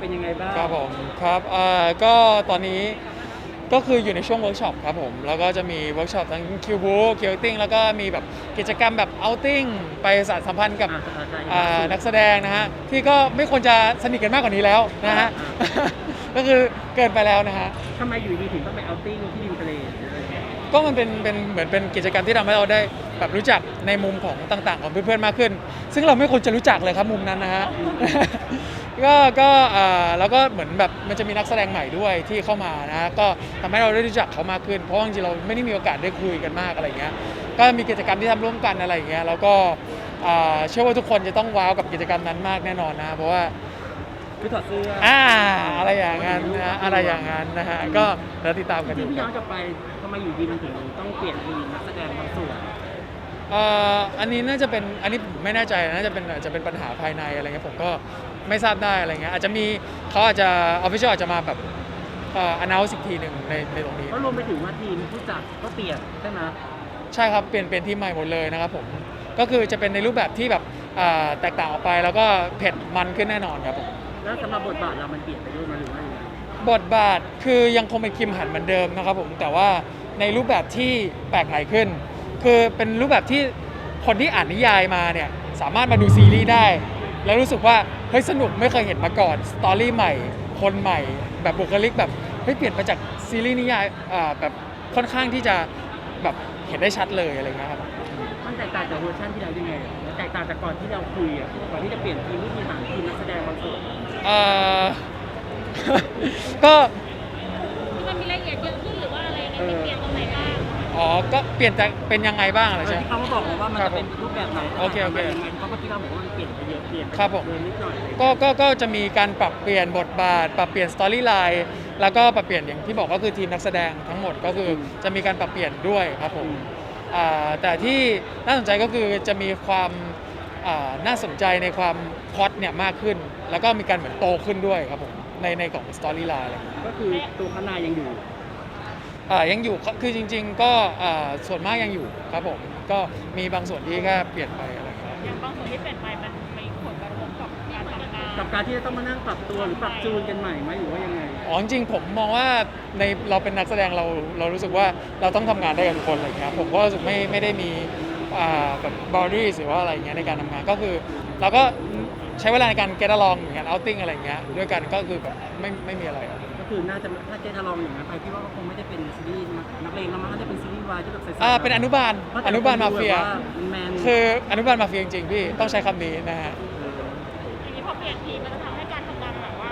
เป็นยังไงบ้างครับผมครับเอ่อก็ตอนนี้ก็คืออยู่ในช่วงเวิร์กช็อปครับผม แล้วก็จะมีเวิร์กช็อปทั้งคิวบูคิวติ้งแล้วก็มีแบบกิจกรรมแบบเอาติ้งไปสานสัมพันธ์กับอ่าอ่าใช่อ่านักแสดงนะฮะ ที่ก็ไม่ควรจะสนิทกันมากกว่านี้แล้วนะฮะ ก็คือเกินไปแล้วนะฮะ ทำไมอยู่ดีถึงต้องไปเอาท์ติ้งที่ริมทะเลอะไรอย่างเงี้ยก็มันเป็นเป็นเหมือนเป็นกิจกรรมที่ทำให้เราได้แบบรู้จักในมุมของต่างๆ ของเพื่อนๆมากขึ้น ซึ่งเราไม่ควรจะรู้จักเลยครับมุมนั้นนะฮะ ก็ก็อ่าแล้วก็เหมือนแบบมันจะมีนักแสดงใหม่ด้วยที่เข้ามานะฮะก็ทำให้เราได้รู้จักเขามากขึ้น เพราะว่าจริงๆเราไม่ได้มีโอกาสได้คุยกันมากอะไรเงี้ยก็มีกิจกรรมที่ทำร่วมกันอะไรอย่างเงี้ยแล้วก็อ่าเชื่อว่าทุกคนจะต้องว้าวกับกิจกรรมนั้นมากแน่นอนนะ เพราะว่าคือถอดเสื้อออ่าอะไรอย่างนั้นนะอะไรอย่างนั้นนะฮะก็เดี๋ยวติดตามกันจริดูงๆพี่คย้รัอบ นกลับไปทำไมอยู่ดีมันถึงต้องเปลี่ยนทีมนักแสดงบางส่วน เอ่ออันนี้น่าจะเป็นอันนี้ผมไม่แน่ใจน่าจะเป็นอาจจะเป็นปัญหาภายในอะไรเงี้ยผมก็ไม่ทราบได้อะไรเงี้ยอาจจะมีเขาอาจจะออฟฟิเชียลอาจจะมาแบบเอ่อ announce อีกทีหนึ่งในในตรงนี้ ก็รวมไปถึงว่าทีมผู้จัดก็เปลี่ยนใช่ไหมใช่ครับ เปลี่ยนเปลี่ยนทีมใหม่หมดเลยนะครับผม ก็คือจะเป็นในรูปแบบที่แบบอ่าแตกต่างออกไป แล้วก็เผ็ดมันขึ้นแน่นอนครับผม แล้วสำหรับบทบาทเรามันเปลี่ยนไปด้วยไหมหรือว่ายังไงบทบาทคือยังคงเป็นคิมหันเหมือนเดิมนะครับผม แต่ว่าในรูปแบบที่แปลกใหม่ขึ้น คือเป็นรูปแบบที่คนที่อ่านนิยายมาเนี่ยสามารถมาดูซีรีส์ได้ แล้วรู้สึกว่าเฮ้ยสนุกไม่เคยเห็นมาก่อนสตอรี่ใหม่ คนใหม่ แบบบุคลิกแบบเฮ้ยเปลี่ยนไปจากซีรีส์นิยายอ่าแบบค่อนข้างที่จะแบบเห็นได้ชัดเลยอะไรเงี้ยครับมันแตกต่างจากเวอร์ชันที่แล้วยังไงอะมันแตกต่างจากก่อนที่เราคุยอะก่อนที่จะเปลี่ยนทีมผู้บริหารทีมนักแสดงบางส่วน เอ่อ ก็ อ๋อ ก็เปลี่ยนจากเป็นยังไงบ้างอะไรใช่ไหม ที่เขามาบอกเราว่ามันจะเป็นรูปแบบไหนโอเคโอเค ยังไงเพราะเมื่อกี้เราบอกว่ามันเปลี่ยนไปเยอะเปลี่ยนไปครับผม เดินนิดหน่อยก็ก็ก็จะมีการปรับเปลี่ยนบทบาท ปรับเปลี่ยนสตอรี่ไลน์แล้วก็ปรับเปลี่ยนอย่างที่บอกก็คือทีมนักแสดงทั้งหมดก็คือจะมีการปรับเปลี่ยนด้วยครับผมอ่าแต่ที่น่าสนใจก็คือจะมีความอ่าน่าสนใจในความพล็อตเนี่ยมากขึ้น แล้วก็มีการเหมือนโตขึ้นด้วยครับผมในในของสตอรี่ไลน์อะไรอย่างเงี้ยก็คือตัวพนายยังอยู่ อ่ายังอยู่ครับคือจริง ๆ ก็อ่าส่วนมากยังอยู่ครับผมก็มีบางส่วนที่แค่เปลี่ยนไปอะไรอย่างเงี้ยอย่างบางส่วนที่เปลี่ยนไปมันมีผลกระทบกับการทำงานกับการที่จะต้องมานั่งปรับตัวหรือปรับจูนกันใหม่ไหมหรือว่ายังไง อ๋อจริงๆผมมองว่าในเราเป็นนักแสดงเราเรารู้สึกว่าเราต้องทำงานได้กับทุกคนอะไรอย่างเงี้ยผมก็รู้สึกไม่ไม่ได้มีอ่าแบบบอดี้หรือว่าอะไรอย่างเงี้ยในการทำงานก็คือ เราก็ใช้เวลาในการ get along อย่างเงี้ย outing อะไรอย่างเงี้ยด้วยกันก็คือแบบไม่ไม่มีอะไรครับก็ คือน่าจะถ้าเจทลองอย่างนั้นไปพี่ว่าก็คงไม่ได้เป็นซีรีส์นักเลงแล้วมั้งน่าจะเป็นซีรีส์วายที่แบบใสๆอ่าเป็นอนุบาลเพระแต่อนุบาลมาเฟียแบบว่าแมนคืออนุบาลมาเฟียจริงๆพี่ต้องใช้คำนี้นะฮะทีนี้พอเปลี่ยนทีมมันจะทำให้การทำงานแบบว่า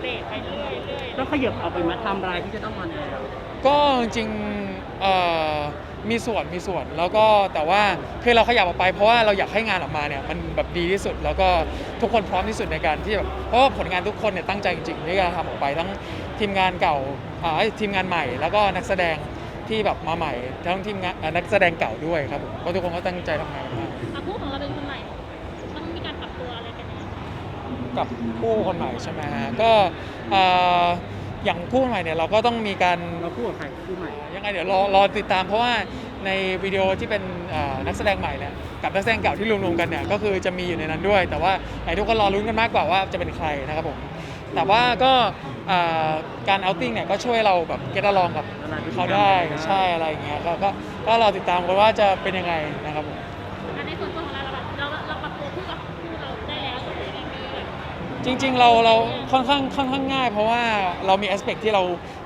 เบรกไปเรื่อยๆเรื่อยๆต้องขยับเอาไปมาทำรายที่จะต้องออนแอร์ก็จริงๆเอ่อ มีส่วนมีส่วนแล้วก็แต่ว่าคือเราขยับออกไปเพราะว่าเราอยากให้งานออกมาเนี่ยมันแบบดีที่สุด แล้วก็ทุกคนพร้อมที่สุดในการที่แบบเพราะว่าผลงานทุกคนเนี่ยตั้งใจจริงๆที่จะทำออกไปทั้งทีมงานเก่าอ่าเอ้ยทีมงานใหม่ แล้วก็นักแสดงที่แบบมาใหม่ ทั้งทีมงานอ่านักแสดงเก่าด้วยครับผมก็ทุกคนก็ตั้งใจทำงานกันมากอะคู่ของเราเป็นคนใหม่ต้องมีการปรับตัวอะไรกันยังไง กับคู่คนใหม่ใช่ไหมฮะก็เอ่อ อย่างคู่คนใหม่เนี่ยเราก็ต้องมีการเราคู่กับใครคู่ใหม่ ยังไงเดี๋ยวรอรอติดตามเพราะว่าในวิดีโอที่เป็นเอ่อนักแสดงใหม่เนี่ยกับนักแสดงเก่าที่รวมๆกันเนี่ยก็คือจะมีอยู่ในนั้นด้วย แต่ว่าไหนทุกคนรอลุ้นกันมากกว่าว่าจะเป็นใครนะครับผมแต่ว่าก็เอ่อการเอาติ้งเนี่ยก็ช่วยเราแบบเก็ตลองกับเขาได้ใช่อะไรอย่างเงี้ยก็ก็ก็รอติดตามกันว่าจะเป็นยังไงนะครับผม จริง ๆ เราเราค่อนข้างค่อนข้างง่าย เพราะว่าเรามีแอสเปคที่เรา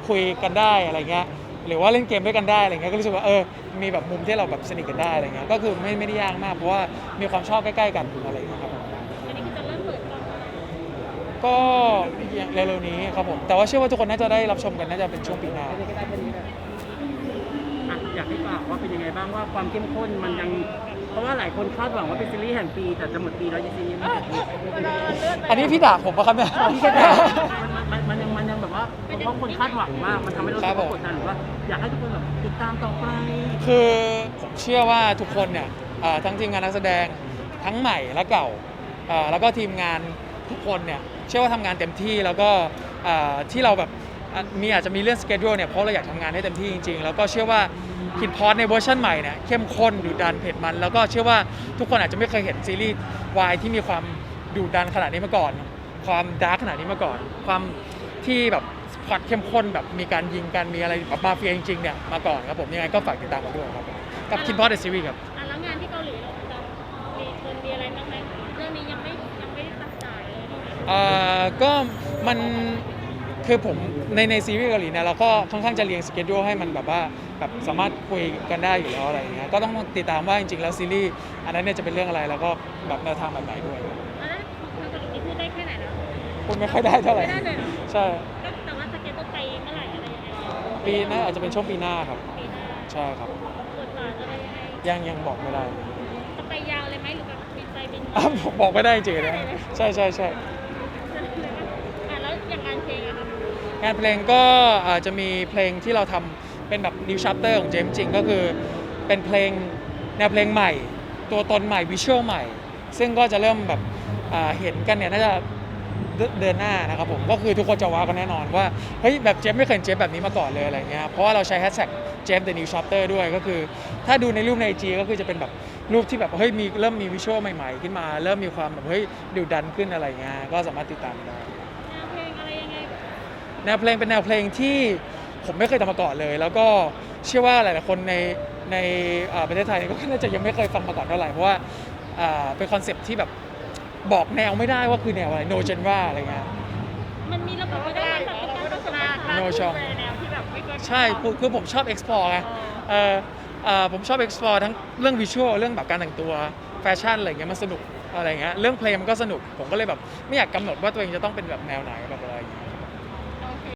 คุยกันได้อะไรเงี้ยหรือว่าเล่นเกมด้วยกันได้อะไรเงี้ยก็รู้สึกว่าเออมีแบบมุมที่เราแบบสนิทกันได้อะไรเงี้ยก็คือไม่ไม่ได้ยากมากเพราะว่ามีความชอบใกล้ๆกันอะไรเงี้ยครับอันนี้คือจะเริ่มเปิดกล้องแล้วก็เร็วๆนี้ครับผมแต่ว่าเชื่อว่าทุกคนน่าจะได้รับชมกันน่าจะเป็นช่วงปีหน้าไม่ได้ก็ได้เป็นนี้แหละอะอยากให้ฝากว่าเป็นยังไงบ้างว่าความเข้มข้นมันยัง เพราะว่าหลายคนคาดหวังว่าเป็นซีรีส์แห่งปี แต่จะหมดปีแล้วยังซีรีส์ไม่จบอันนี้พี่ด่าผมปะครับเนี่ย พี่แค่แต่มันมันมันยังมันยังแบบว่าเพราะคนคาดหวังมากมันทำให้เรารู้สึกว่ากดดันหรือว่าอยากให้ทุกคนแบบติดตามต่อไป คือผมเชื่อว่าทุกคนเนี่ยเอ่อทั้งทีมงานนักแสดงทั้งใหม่และเก่าเอ่อแล้วก็ทีมงานทุกคนเนี่ยเชื่อว่าทำงานเต็มที่แล้วก็เอ่อที่เราแบบอะมีอาจจะมีเรื่องสเกจ u l e เนี่ยเพราะเราอยากทำงานให้เต็มที่จริงๆ แล้วก็เชื่อว่า คิดพอดในเวอร์ชันใหม่เนี่ยเข้มข้นดุดันเผ็ดมัน แล้วก็เชื่อว่าทุกคนอาจจะไม่เคยเห็นซีรีส์วายที่มีความดุดันขนาดนี้มาก่อน ความดาร์กขนาดนี้มาก่อน ความที่แบบพล็อตเข้มข้นแบบมีการยิงกันมีอะไรแบบมาเฟียจริงๆเนี่ยมาก่อนครับผมยังไงก็ฝากติดตามกันด้วยครับกับคินพอดเดอะซีรีส์ครับอะแล้วงานที่เกาหลีเราจะมีเงินมีอะไรบ้างไหมเรื่องนี้ยังไม่ยังไม่ตัดจ่ายเลยใช่ไหมเอ่อก็มัน คือผมในในซีรีส์เกาหลีเนี่ยเราก็ค่อนข้างจะเรียงสเกจดูให้มันแบบว่าแบบสามารถคุยกันได้อยู่แล้วอะไรอย่างเงี้ยก็ต้องติดตามว่าจริงๆแล้วซีรีส์อันนั้นเนี่ยจะเป็นเรื่องอะไรแล้วก็แบบแนวทางแบบไหนด้วยแล้วทางเกาหลีนี่พูดได้แค่ไหนนะพูดไม่ค่อยได้เท่าไหร่ไม่ได้เลยเหรอใช่ก็แต่ว่าสเก็ตต้องไปเมื่อไหร่อะไรยังไงปีหน้าอาจจะเป็นช่วงปีหน้าครับ ปีหน้าใช่ครับ บทบาทอะไรยังไงยังยังบอกไม่ได้จะไปยาวเลยไหมหรือแบบบินไปบินอ้าวผมบอกไม่ได้จริงๆนะใช่ใช่ใช่ อะแล้วอย่างงานเพลงอะครับ งานเพลงก็จะมีเพลงที่เราทำเป็นแบบ new chapter ของเจมส์จริงก็คือเป็นเพลงแนวเพลงใหม่ ตัวตนใหม่วิชวลใหม่ ซึ่งก็จะเริ่มแบบเห็นกันเนี่ยน่าจะเดือนหน้านะครับผมก็คือทุกคนจะว้าวกันแน่นอนว่าเฮ้ยแบบเจมส์ไม่เคยเจมส์แบบนี้มาก่อนเลยอะไรเงี้ยเพราะว่าเราใช้แฮชแท็กเจมส์ the new chapter ด้วยก็คือ ถ้าดูในรูปใน IG ก็คือจะเป็นแบบรูปที่แบบเฮ้ยมีเริ่มมีวิชวลใหม่ๆ ขึ้นมา เริ่มมีความแบบเฮ้ยดุดันขึ้นอะไรเงี้ยก็สามารถติดตามได้ แนวเพลงอะไรยังไง แนวเพลงเป็นแนวเพลงที่ผมไม่เคยทำมาก่อนเลย แล้วก็เชื่อว่าหลายๆคนในในอ่าประเทศไทยก็น่าจะยังไม่เคยฟังมาก่อนเท่าไหร่เพราะว่าอ่าเป็นคอนเซปต์ที่แบบบอกแนวไม่ได้ว่าคือแนวอะไร no genre อะไรเงี้ยมันมีระบบไม่ได้แบบการผสมผสาน No Chong แนวที่แบบไม่เคยใช่คือคือผมชอบ explore ไงเออเอ่อผมชอบ explore ทั้งเรื่องวิชวลเรื่องแบบการแต่งตัวแฟชั่นอะไรเงี้ยมันสนุกอะไรเงี้ยเรื่องเพลงมันก็สนุกผมก็เลยแบบไม่อยากกำหนดว่าตัวเองจะต้องเป็นแบบแนวไหนแบบอะไรอย่างเงี้ย